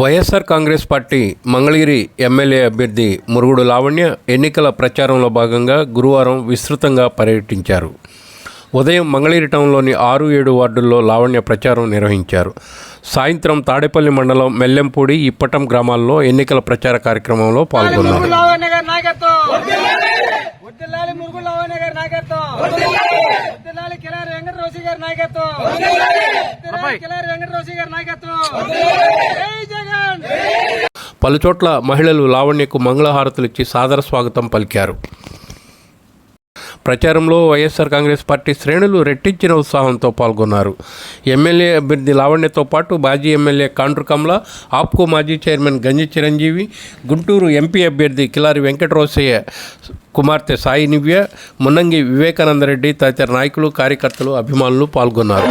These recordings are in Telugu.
YSR Congress party Mangalagiri MLA అభ్యర్థి మురుగుడు లావణ్య ఎన్నికల ప్రచారంలో భాగంగా గురువారం విస్తృతంగా పర్యటించారు. ఉదయం మంగళగిరి టౌన్లోని ఆరు ఏడు వార్డుల్లో లావణ్య ప్రచారం నిర్వహించారు. సాయంత్రం తాడేపల్లి మండలం మెల్లెంపూడి ఇప్పటం గ్రామాల్లో ఎన్నికల ప్రచార కార్యక్రమంలో పాల్గొన్నారు మురుగుడు లావణ్య గారి నాయకత్వం వడ్డిల్లాలి మురుగుడు లావణ్య గారి నాయకత్వం. వడ్డిల్లాలి కిలారి వెంకట రోషి గారి నాయకత్వం. వడ్డిల్లాలి కిలారి వెంకట రోషి గారి నాయకత్వం. జై జగన్. పలుచోట్ల మహిళలు లావణ్యకు మంగళహారతులు ఇచ్చి సాదర స్వాగతం పలికారు. ప్రచారంలో వైఎస్ఆర్ కాంగ్రెస్ పార్టీ శ్రేణులు రెట్టించిన ఉత్సాహంతో పాల్గొన్నారు. ఎమ్మెల్యే అభ్యర్థి లావణ్యతో పాటు మాజీ ఎమ్మెల్యే కాండ్రు కమల ఆప్కో మాజీ చైర్మన్ గంజి చిరంజీవి గుంటూరు ఎంపీ అభ్యర్థి కిలారి వెంకటరోసయ్య కుమార్తె సాయి నివ్య మున్నంగి వివేకానందరెడ్డి తదితర నాయకులు కార్యకర్తలు అభిమానులు పాల్గొన్నారు.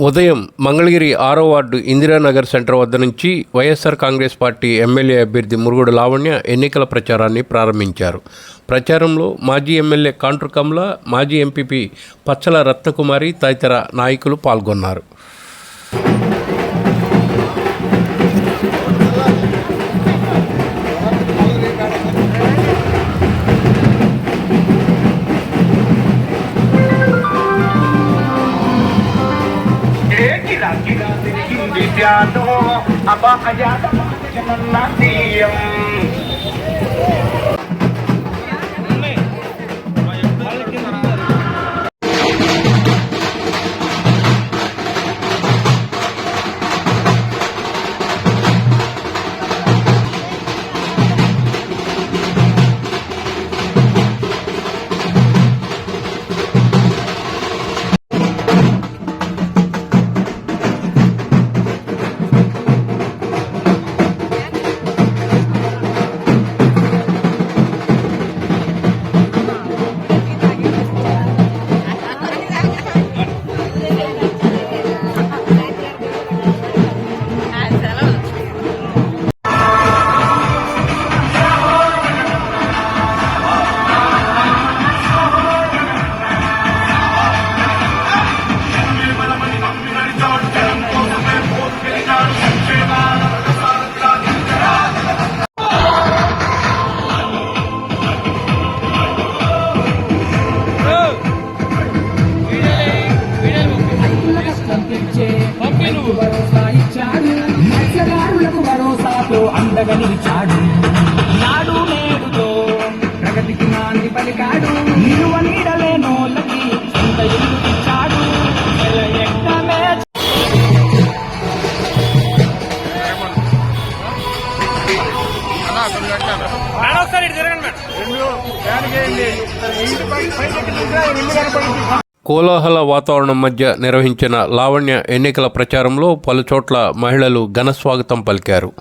ఉదయం మంగళగిరి ఆరో వార్డు ఇందిరానగర్ సెంటర్ వద్ద నుంచి వైఎస్ఆర్ కాంగ్రెస్ పార్టీ ఎమ్మెల్యే అభ్యర్థి మురుగుడు లావణ్య ఎన్నికల ప్రచారాన్ని ప్రారంభించారు. ప్రచారంలో మాజీ ఎమ్మెల్యే కాంట్రు కమల మాజీ ఎంపీపీ పచ్చల రత్నకుమారి తదితర నాయకులు పాల్గొన్నారు. తిరిగింది ప్యాటో అబాకయాద నిలిచాడు నాడు నేడుతో ప్రగతికి నాంది పలికాడు. నిలువ నీడలే నోళ్ళకి సొంత ఇల్లు ఇచ్చాడు. నెల ఎక్కమే కోలాహల వాతావరణం మధ్య నిర్వహించిన లావణ్య ఎన్నికల ప్రచారంలో పలుచోట్ల మహిళలు ఘన స్వాగతం పలికారు.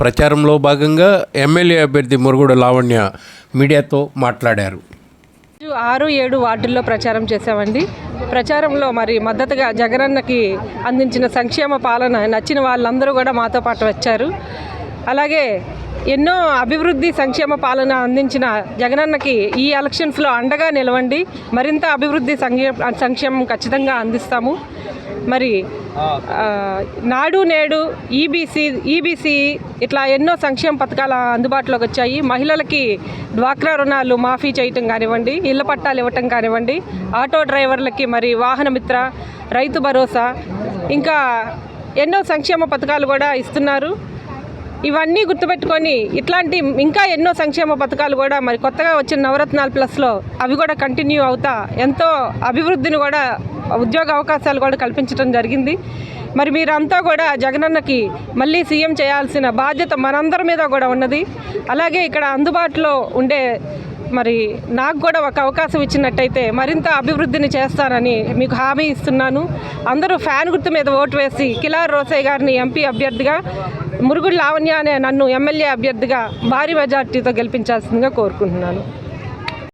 ప్రచారంలో భాగంగా ఎమ్మెల్యే అభ్యర్థి మురుగుడు లావణ్య మీడియాతో మాట్లాడారు. ఆరు ఏడు వార్డుల్లో ప్రచారం చేశామండి. ప్రచారంలో మరి మద్దతుగా జగనన్నకి అందించిన సంక్షేమ పాలన నచ్చిన వాళ్ళందరూ కూడా మాతో పాటు వచ్చారు. అలాగే ఎన్నో అభివృద్ధి సంక్షేమ పాలన అందించిన జగనన్నకి ఈ ఎలక్షన్స్లో అండగా నిలవండి. మరింత అభివృద్ధి సంక్షే సంక్షేమం ఖచ్చితంగా అందిస్తాము. మరి నాడు నేడు ఈబీసీ ఈబీసీ ఇట్లా ఎన్నో సంక్షేమ పథకాలు అందుబాటులోకి వచ్చాయి. మహిళలకి డ్వాక్రా రుణాలు మాఫీ చేయటం కానివ్వండి ఇళ్ళ పట్టాలు ఇవ్వటం కానివ్వండి ఆటో డ్రైవర్లకి మరి వాహన మిత్ర రైతు భరోసా ఇంకా ఎన్నో సంక్షేమ పథకాలు కూడా ఇస్తున్నారు. ఇవన్నీ గుర్తుపెట్టుకొని ఇట్లాంటి ఇంకా ఎన్నో సంక్షేమ పథకాలు కూడా మరి కొత్తగా వచ్చిన నవరత్నాలు ప్లస్లో అవి కూడా కంటిన్యూ అవుతా ఎంతో అభివృద్ధిని కూడా ఉద్యోగ అవకాశాలు కూడా కల్పించడం జరిగింది. మరి మీరంతా కూడా జగనన్నకి మళ్ళీ సీఎం చేయాల్సిన బాధ్యత మనందరి మీద కూడా ఉన్నది. అలాగే ఇక్కడ అందుబాటులో ఉండే మరి నాకు కూడా ఒక అవకాశం ఇచ్చినట్టయితే మరింత అభివృద్ధిని చేస్తానని మీకు హామీ ఇస్తున్నాను. అందరూ ఫ్యాన్ గుర్తు మీద ఓటు వేసి కిలార్ రోసయ్య గారిని ఎంపీ అభ్యర్థిగా మురుగుడు లావణ్య అనే నన్ను ఎమ్మెల్యే అభ్యర్థిగా భారీ మెజార్టీతో గెలిపించాల్సిందిగా కోరుకుంటున్నాను.